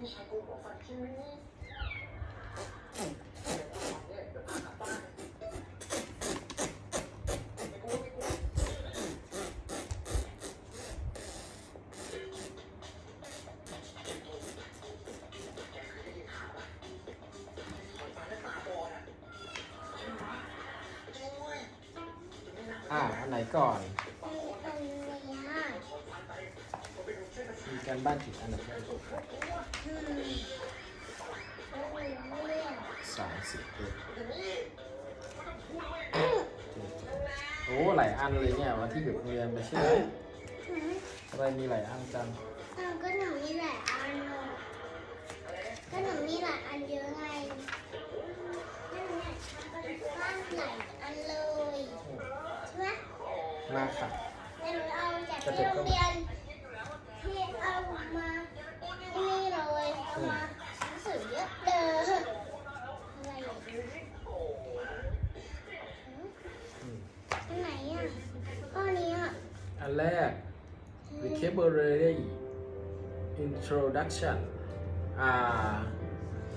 พี่ชายกูหัวฟันคิ้วนี่เนี่ยเดี๋ยวพากลับบ้านไม่กลัวไม่กลัวแกเคยได้ยินข่าวปะถอนฟันแล้วตาบอดอะจริงเว้ยอ่าอันไหนก่อน อันนี้ ถอนฟันไปผมไปดูเส้นประสาท มี การบ้านกี่อันนะครับอืมอันนี้สามสิบเอ็ดอย่างนี้โอ้ หลายอันเลยเนี่ยวันที่หยุดเรียนไปใช่ไหมอืมอะไรมีหลายอันจังอ้าวก็หนูมีหลายอันเนอะก็หนูมีหลายอันเยอะไงนั่นแหละบ้านหลายอันเลยใช่ไหมมาค่ะแต่หนูเอาจากที่โรงเรียน มาหนังสือเยอะเด้ออะไรอะอืมอันไหนอะก้อนนี้อะอันแรก vocabulary introduction อ่า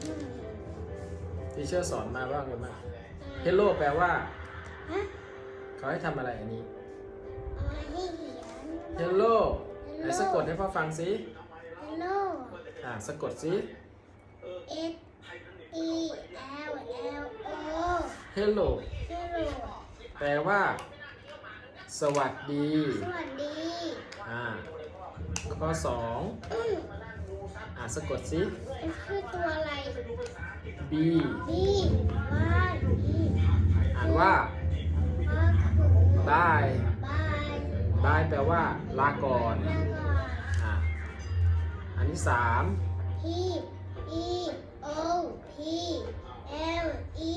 อืมทีเชอร์สอนมาว่าไงบ้าง hello แปลว่า ฮะเขาให้ทำอะไรอันนี้ เอามาให้เขียน hello ไหนสะกดให้พ่อฟังสิ Hello อ่าสะกดสิ S E L L O hello Hello แปลว่า สวัสดี สวัสดีอ่าข้อสองอืมอ่าสะกดสิ มันคือตัวอะไร b B Y E อ่านว่าก็คือบาย บาย บายแปลว่าลาก่อน แล้วก็ อ่าอันที่สาม P E O P L E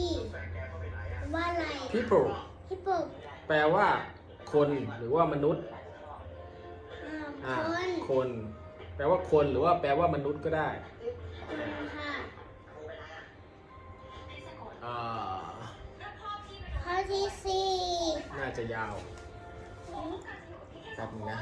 ว่าอะไร people ฮิปโปแปลว่า คนหรือว่ามนุษย์อ่าอ่าคนคน แปลว่าคนหรือว่าแปลว่ามนุษย์ก็ได้คนค่ะอ่าข้อที่สี่น่าจะยาวแป๊บนึงนะ